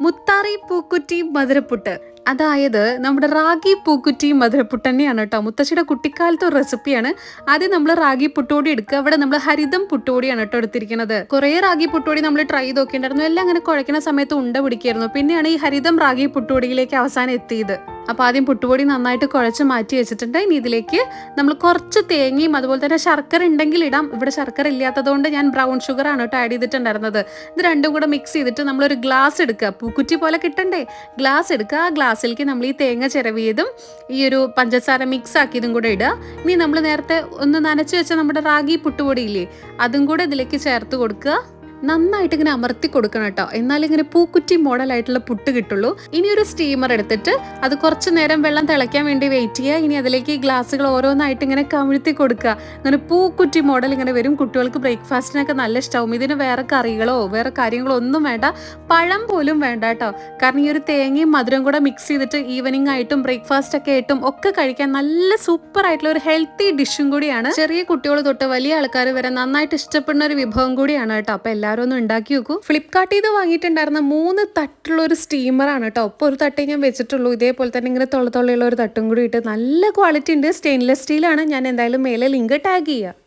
മുത്താറി പൂക്കുറ്റി മധുരപ്പുട്ട്. അതായത് നമ്മുടെ റാഗി പൂക്കുറ്റി മധുരപ്പുട്ട് തന്നെയാണ് കേട്ടോ. മുത്തശ്ശിയുടെ കുട്ടിക്കാലത്തെ ഒരു റെസിപ്പിയാണ്. ആദ്യം നമ്മൾ റാഗി പുട്ടോടി എടുക്കുക. അവിടെ നമ്മൾ ഹരിതം പുട്ടോടിയാണ് കേട്ടോ എടുത്തിരിക്കുന്നത്. കുറേ റാഗി പുട്ടോടി നമ്മൾ ട്രൈ ചെയ്ത് നോക്കിയിട്ടുണ്ടായിരുന്നു. എല്ലാം അങ്ങനെ കുഴക്കുന്ന സമയത്ത് ഉണ്ട പിടിക്കായിരുന്നു. പിന്നെയാണ് ഈ ഹരിതം റാഗി പുട്ടോടിയിലേക്ക് അവസാനം എത്തിയത്. അപ്പോൾ ആദ്യം പുട്ടുപൊടി നന്നായിട്ട് കുഴച്ച് മാറ്റി വെച്ചിട്ടുണ്ട്. ഇനി ഇതിലേക്ക് നമ്മൾ കുറച്ച് തേങ്ങയും അതുപോലെ തന്നെ ശർക്കര ഉണ്ടെങ്കിൽ ഇടാം. ഇവിടെ ശർക്കര ഇല്ലാത്തതുകൊണ്ട് ഞാൻ ബ്രൗൺ ഷുഗർ ആണ് കേട്ടോ ആഡ് ചെയ്തിട്ടുണ്ടായിരുന്നത്. ഇത് രണ്ടും കൂടെ മിക്സ് ചെയ്തിട്ട് നമ്മളൊരു ഗ്ലാസ് എടുക്കുക. പൂക്കുറ്റി പോലെ കിട്ടണ്ടേ? ഗ്ലാസ് എടുക്കുക. ആ ഗ്ലാസ്സിലേക്ക് നമ്മൾ ഈ തേങ്ങ ചിരവിയതും ഈ ഒരു പഞ്ചസാര മിക്സ് ആക്കിയതും കൂടെ ഇടുക. ഇനി നമ്മൾ നേരത്തെ ഒന്ന് നനച്ച് വെച്ച നമ്മുടെ റാഗി പുട്ടുപൊടിയില്ലേ അതും കൂടെ ഇതിലേക്ക് ചേർത്ത് കൊടുക്കുക. നന്നായിട്ട് ഇങ്ങനെ അമർത്തി കൊടുക്കണം കേട്ടോ. എന്നാലും ഇങ്ങനെ പൂക്കുറ്റി മോഡലായിട്ടുള്ള പുട്ട് കിട്ടുള്ളൂ. ഇനി ഒരു സ്റ്റീമർ എടുത്തിട്ട് അത് കുറച്ച് നേരം വെള്ളം തിളയ്ക്കാൻ വേണ്ടി വെയിറ്റ് ചെയ്യുക. ഇനി അതിലേക്ക് ഈ ഗ്ലാസ്സുകൾ ഓരോന്നായിട്ട് ഇങ്ങനെ കമിഴ്ത്തി കൊടുക്കുക. അങ്ങനെ പൂക്കുറ്റി മോഡൽ ഇങ്ങനെ വരും. കുട്ടികൾക്ക് ബ്രേക്ക്ഫാസ്റ്റിനൊക്കെ നല്ല ഇഷ്ടമാവും ഇതിന് വേറെ കറികളോ വേറെ കാര്യങ്ങളോ ഒന്നും വേണ്ട. പഴം പോലും വേണ്ട കേട്ടോ. കാരണം ഈ ഒരു തേങ്ങയും മധുരം കൂടെ മിക്സ് ചെയ്തിട്ട് ഈവനിങ് ആയിട്ടും ബ്രേക്ക്ഫാസ്റ്റ് ഒക്കെ ആയിട്ടും ഒക്കെ കഴിക്കാൻ നല്ല സൂപ്പർ ആയിട്ടുള്ള ഒരു ഹെൽത്തി ഡിഷും കൂടിയാണ്. ചെറിയ കുട്ടികൾ തൊട്ട് വലിയ ആൾക്കാർ വരെ നന്നായിട്ട് ഇഷ്ടപ്പെടുന്ന ഒരു വിഭവം കൂടിയാണ് കേട്ടോ. അപ്പൊ എല്ലാവരും ഒന്ന് ഉണ്ടാക്കി നോക്കൂ. ഫ്ലിപ്കാർട്ടിൽ നിന്ന് വാങ്ങിയിട്ടുണ്ടായിരുന്ന മൂന്ന് തട്ടുള്ള ഒരു സ്റ്റീമറാണ് കേട്ടോ. ഒപ്പം ഒരു തട്ടേ ഞാൻ വെച്ചിട്ടുള്ളൂ. ഇതേപോലെ തന്നെ ഇങ്ങനെ തൊള്ളത്തൊള്ളയുള്ള ഒരു തട്ടും കൂടി ഇട്ട് നല്ല ക്വാളിറ്റി ഉണ്ട്. സ്റ്റെയിൻലെസ് സ്റ്റീലാണ് ഞാൻ എന്തായാലും മേലെ ലിങ്ക് ടാഗ് ചെയ്യാം.